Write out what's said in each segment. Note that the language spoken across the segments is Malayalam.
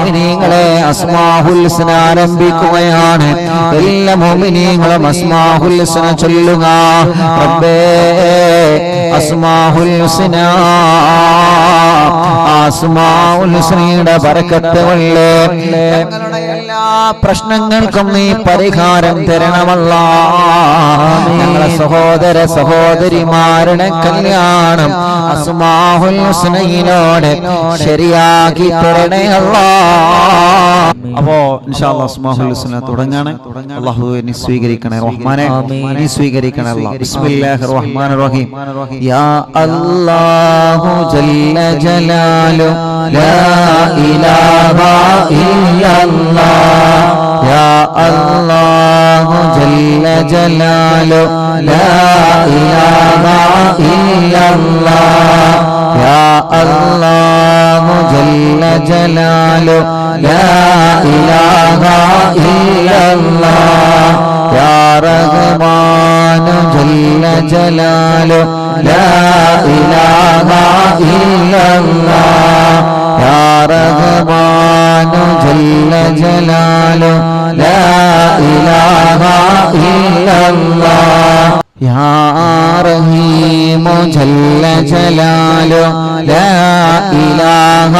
മോമിനീങ്ങളെ അസ്മാഹുൽസന ആരംഭിക്കുകയാണ്. എല്ലാ മോമിനീങ്ങളും അസ്മാഹുൽസന ചൊല്ലുക. റബ്ബേ അസ്മാഹുൽസന ആസ്മാഉൽസനയുടെ ബറക്കത്ത് കൊള്ളേ. ഞങ്ങളുടെ എല്ലാ പ്രശ്നങ്ങൾക്കും നീ പരിഹാരം തരണമല്ല. ഞങ്ങളെ സഹോദര സഹോദരിമാരുടെ കല്യാണം അസ്മാഹുൽ ഹുസ്നയിലൂടെ ശരിയാക്കി തരണേ അല്ലാ. അപ്പോ അസ്മാഹുൽ തുടങ്ങാണ്. നീ സ്വീകരിക്കണേ. റഹ്മാനെ നീ സ്വീകരിക്കണേ റഹീം. യാ അല്ലാഹു ജല്ല ജലാലു അല്ലാഹു ജല്ല ജലാലു. അല്ലാഹു ജല്ല ജലാലു. ലാ ഇലാഹ ഇല്ലല്ലാഹ്. യാ റഹ്മാനു ജല്ല ജലാലു. ഇലാഹ യാ റഹ്മാനു ജല്ല ജലാലു ലാ ഇലാഹ ഇല്ലല്ലാഹ്. യാ റഹീമു ജല്ല ജലാലു ലാ ഇലാഹ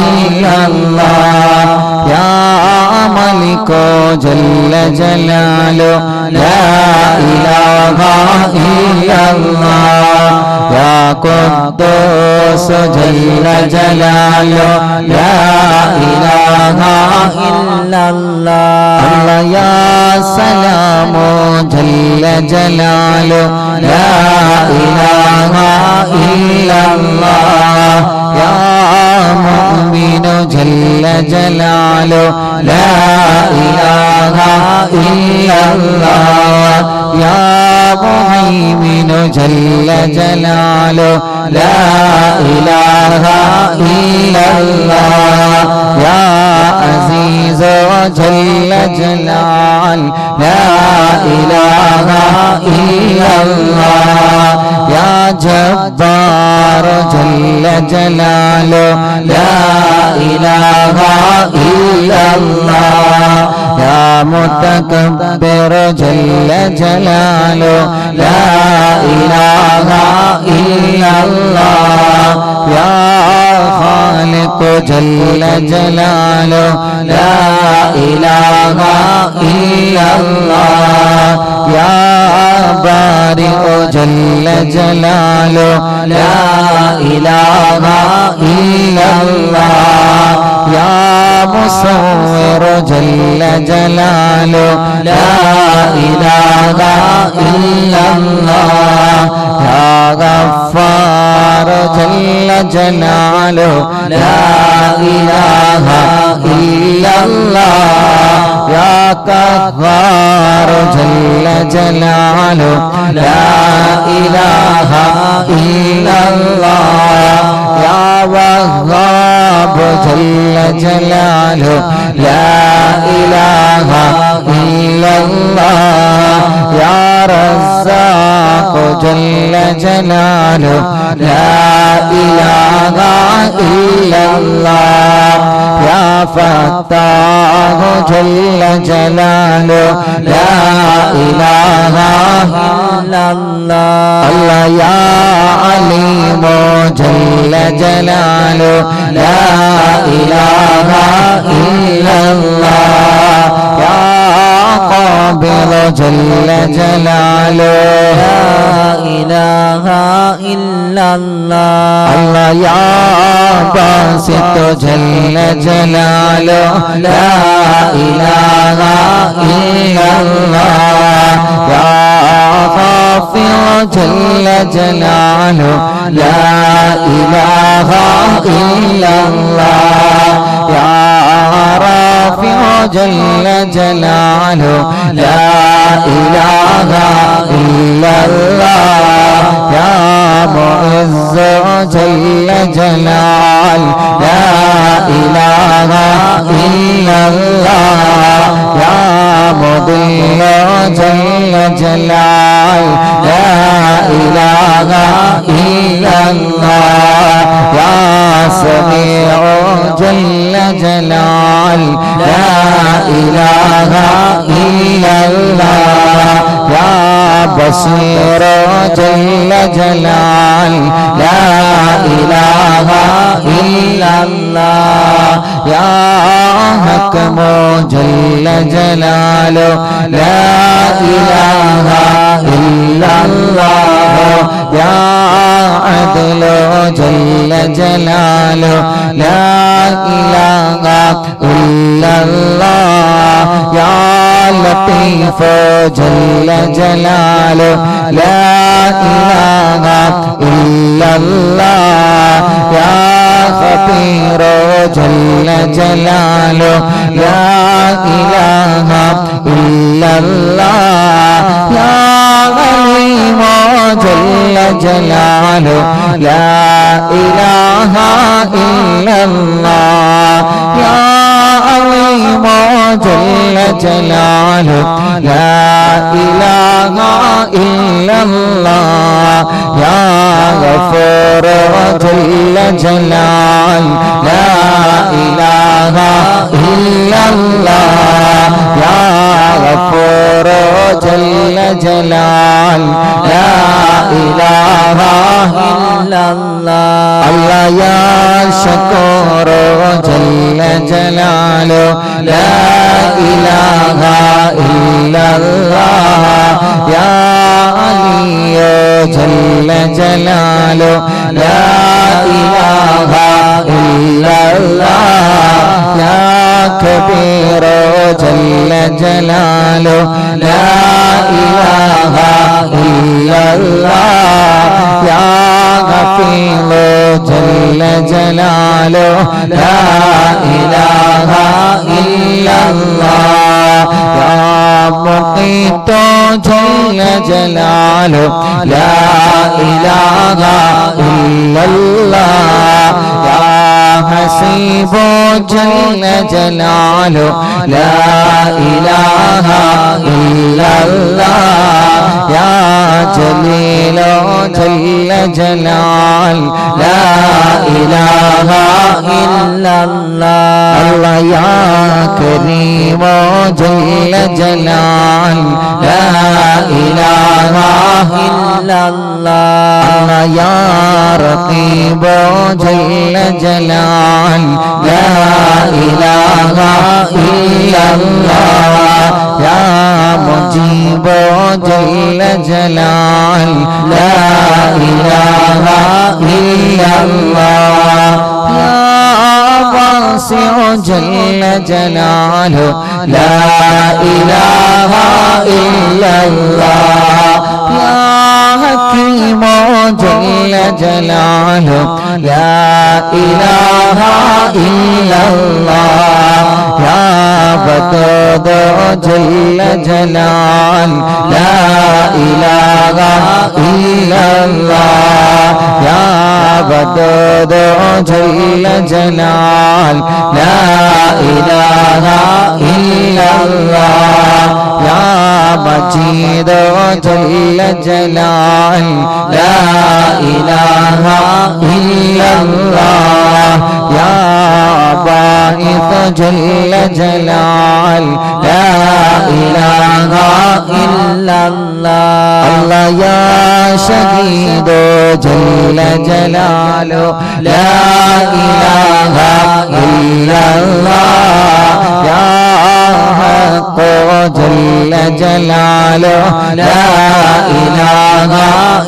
ഇല്ലല്ലാഹ്. യാ മലികോ ജല്ല ജലാലു സലാമു ജല്ല ജലാലു. ലാ ഇലാഹ ഇല്ലല്ലാഹ് യാ جلاله ജല്ല إله ലാ ഇലാഹ يا യാ جل ജല്ല لا ലാ ഇലാഹ الله യാ عزيز ജല്ല جلال ലാ ഇലാഹ إلا യാ ജബ്ബാർ ജല്ല ജലാലു ലാ ഇലാഹ ഇല്ലല്ലാഹ് യാ മുതകബ്ബിർ ജല്ല ജലാലു ലാ ഇലാഹ ഇല്ലല്ലാഹ് യാ ഖാലിഖ് ജല്ല ജലാലോ ലാ ഇലാഹ ഇല്ലല്ലാഹ്. യാ ബാരിഉ ജല്ല ജലാലോ ലാ യാ മുസവ്വിർ ജല്ല ജലാലു ലാ ഇലാഹ ഇല്ലല്ലാഹ്. യാ ഗഫാർ ജല്ല ജലാലു ലാ ഇലാഹ ഇല്ലല്ലാഹ്. യാ ഖഹാർ ജല്ല ജലാലു ലാ ഇലാഹ ഇല്ലല്ലാഹ് യാ വഹ്ഹാബ് ജല്ല ജലാലു ലാ ഇലാഹ ഇല്ലല്ലാഹ് യാ റസ്സാഖ് ജല്ല ജലാലു ലാ ഇലാഹ ഇല്ലല്ലാഹ് യാ ഫത്താഹ് ജല്ല ജലാലു ലാ ഇലാഹ ഇല്ലല്ലാഹ് അല്ലാ യാ അലീമു ജല്ല ജലാലു ലാ ഇലാഹ ഇല്ലല്ലാഹ് യാ ജല്ല ജലാലു. ജല്ല ജലാലു. ലാ ഇലാഹ ജല്ല ജലാലു. ലാ ഇലാഹ ഇല്ലല്ലാഹ്. യാ جل جلاله لا إله إلا الله يا معز جل جلال لا إله إلا الله يا مضل جل جلال لا إله إلا الله يا سميع جل جلال لا إله إلا الله يا بصير جل جلال لا إله إلا الله يا حكم جل جلاله لا إله إلا الله يا عدل جل جلاله لا إله إلا الله يا لطيف جل جلاله لا إله إلا الله يا خبير جل جلاله لا إله إلا الله يا عليم جل جلاله لا إله إلا الله يا عليم جل جلاله لا إله إلا الله يا غفور جل جلال جل جلاله لا إله إلا الله يا غفير جل جلاله لا إله إلا الله يا مقيت جل جلاله لا إله إلا الله ഹസീബോ ജല്ല ജലാലോ ലാ ഇലാഹ ഇല്ലല്ലാഹ് യാ ജലീലോ ജല്ല ജലാൽ ലാ ইলাহা ইল্লাল্লাহ। আল্লাহ ইয়া করিম জল জলাল লা ইলাহা ইল্লাল্লাহ। আল্লাহ ইয়া جلال لا إله إلا الله يا مجيب جل جلال لا إله إلا الله يا واسع جل جلاله لا إله إلا الله يا حكيم جل جلاله لا إله إلا الله يا بدود جل جلال لا إله إلا الله يا بدود جل جلال لا إله إلا الله يا مجيد جل جلال لا إله إلا الله يا باعث جل جلال لا إله إلا الله الله يا شهيد جل جلاله لا إله إلا الله يا حق جل جلاله لا إله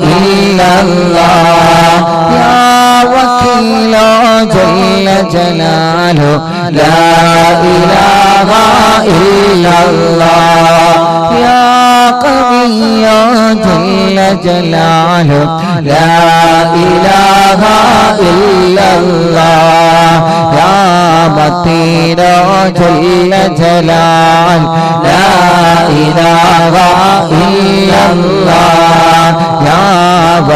إلا الله يا وكيل جل جلاله لا إله إلا الله يا قوي جل جلاله لا إله إلا الله يا متين جل جلال لا إله إلا الله يا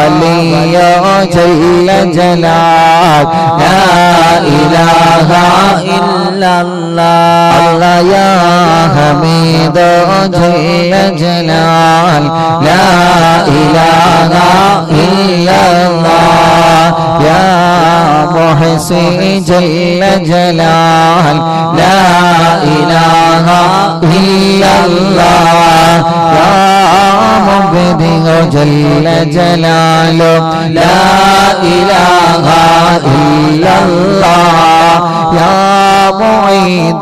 ولي جل جلال لا إله إلا الله الله يا حميد جل جلال لا إله إلا الله يا يا محسن جل جلال لا إله إلا الله يا مبدع جل جلاله لا إله إلا الله يا معيد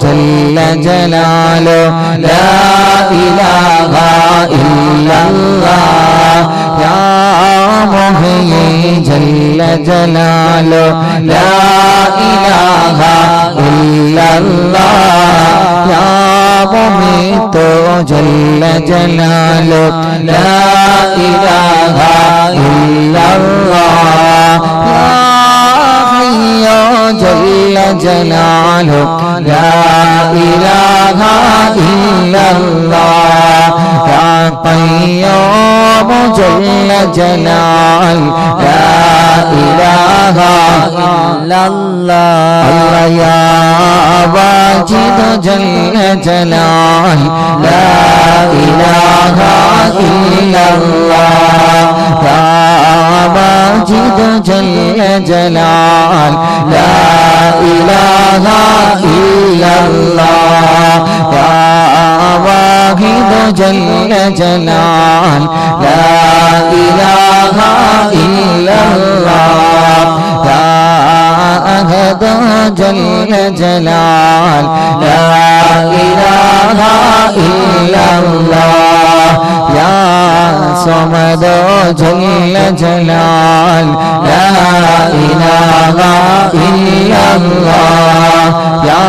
جل جلاله لا إله إلا الله يا محيي جل جلاله لا إله إلا الله يا مميت جل جلاله لا إله إلا الله يا حي جل جلاله لا إله إلا الله يا قيوم جل جلال لا إله إلا الله الله يا واجد جل جلال لا إله إلا الله يا واجد جل جلال لا إله جل جلال لا إله إلا الله يا أحد جل جلال لا إله إلا الله يا صمد جل جلال لا إله إلا الله يا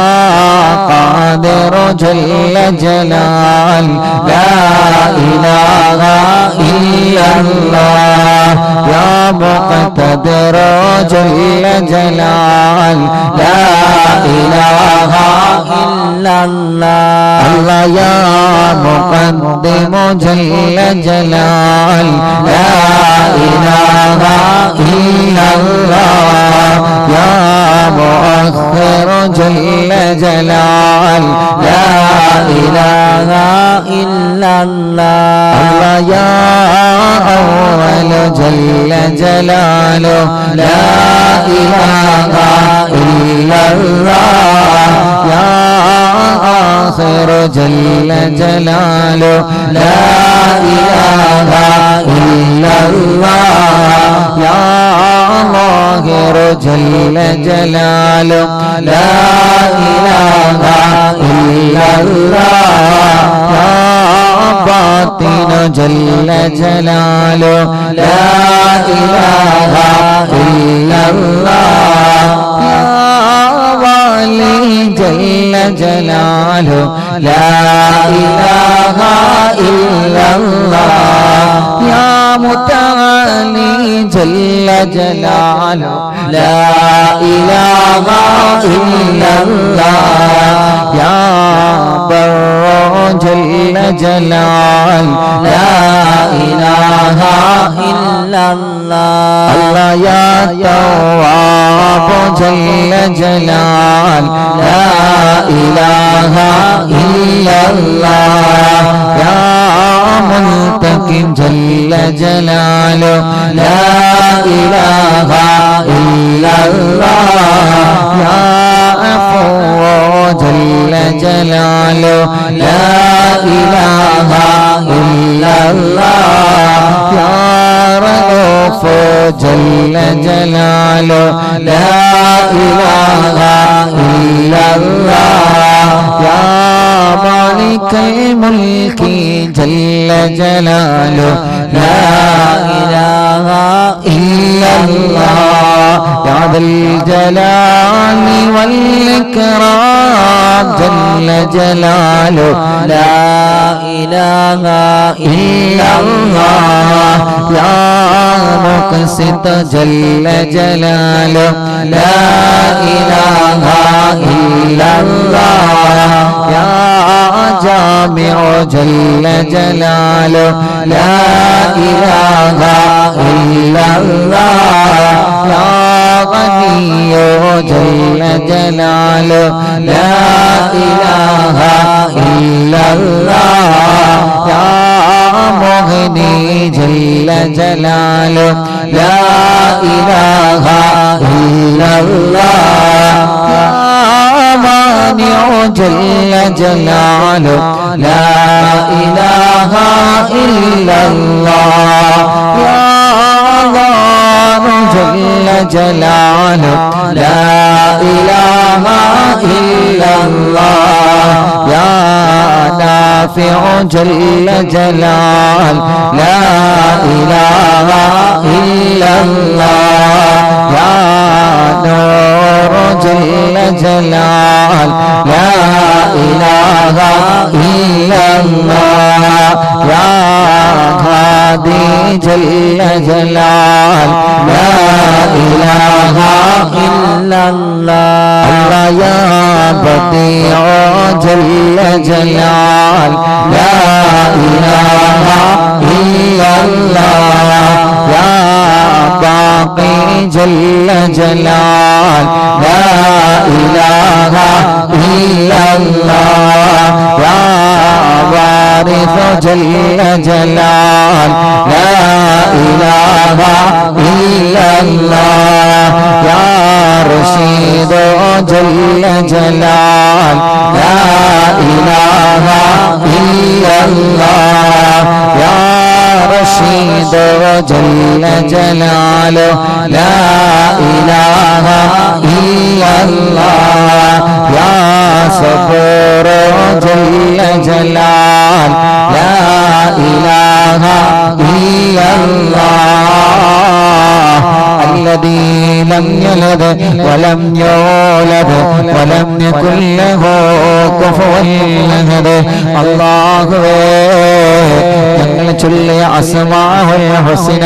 قادر جل جلال لا إله إلا الله يا مقتدر جل جلال لا إله إلا الله الله يا مقدم جل جلال لا إله إلا الله يا مؤخر جل جلال لا إله إلا الله الله يا أول جل جلاله لا إله إلا الله يا آخر جل جلاله لا إله إلا الله يا ظاهر جل جلاله لا إله إلا الله يا باطن جل جلاله لا إله إلا الله يا والي جل جلاله لا إله إلا الله يا متعالي جل جلاله لا إله إلا الله يا بر جل جلال لا إله إلا الله الله يا تواب جل جلال لا إله إلا الله يا منتقم جل جلاله لا إله إلا الله يا عفو جل جلاله لا إله إلا الله يا رؤوف جل جلاله لا إله إلا الله يا مالك الملك جل جلاله لا إله إلا الله يا ذا الجلال والإكرام جل جلاله لا إله إلا الله يا مقسط جل جلاله لا إله إلا الله يا جامع جل جلاله لا إله إلا الله يا غني جل جلاله لا إله إلا الله يا مغني جل جلاله لا إله إلا الله يا مانع جل جلاله لا إله إلا الله يا الله جلاله لا إله إلا الله يا نافع جل جلال لا إله إلا الله يا نور جل جلال لا إله إلا الله يا ഹാദി ജല്ലജലാൽ ലാ ഇലാഹ ഇല്ലല്ലാഹ്. യാ ബദിഉ ജല്ലജലാൽ ലാ ഇലാഹ ഇല്ലല്ലാഹ്. യാ ബാഖി ജല്ലജലാൽ ലാ ഇലാഹ ഇല്ലല്ലാഹ്. جل جلال لا إله إلا الله يا رشيد جل جلال لا إله إلا الله يا رشيد جل جلاله لا إله إلا الله لم يلد ولم يولد ولم يكن له كفوا أحد الله ഞങ്ങൾ ചൊല്ലിയ അസ്മാഹുൽ ഹുസ്ന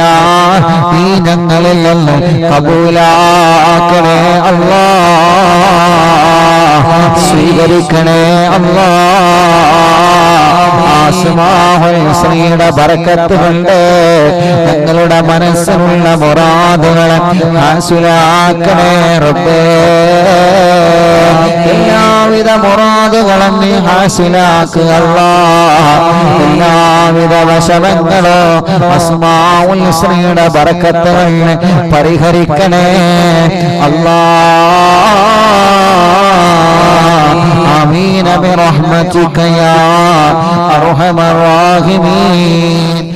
ഈ ഞങ്ങളിൽ നിന്നും കബൂലാക്കണേ അല്ലാ സ്വീകരിക്കണേ അല്ലാ ഹുസ്നയുടെ ബറക്കത്ത് കൊണ്ട് ഞങ്ങളുടെ മനസ്സിലുള്ള മുറാദുകളെ ഹാസുലാക്കണേ റബ്ബേ. എല്ലാവിധ മുറാദുകളും നീ ഹാസിലാക്കുക എല്ലാവിധ വശവങ്ങളോ അസ്മാഉൽ ഹുസ്നയുടെ ബറക്കത്തുകൾ പരിഹരിക്കണേ. അല്ലാ آمين برحمتك يا أرحم الراحمين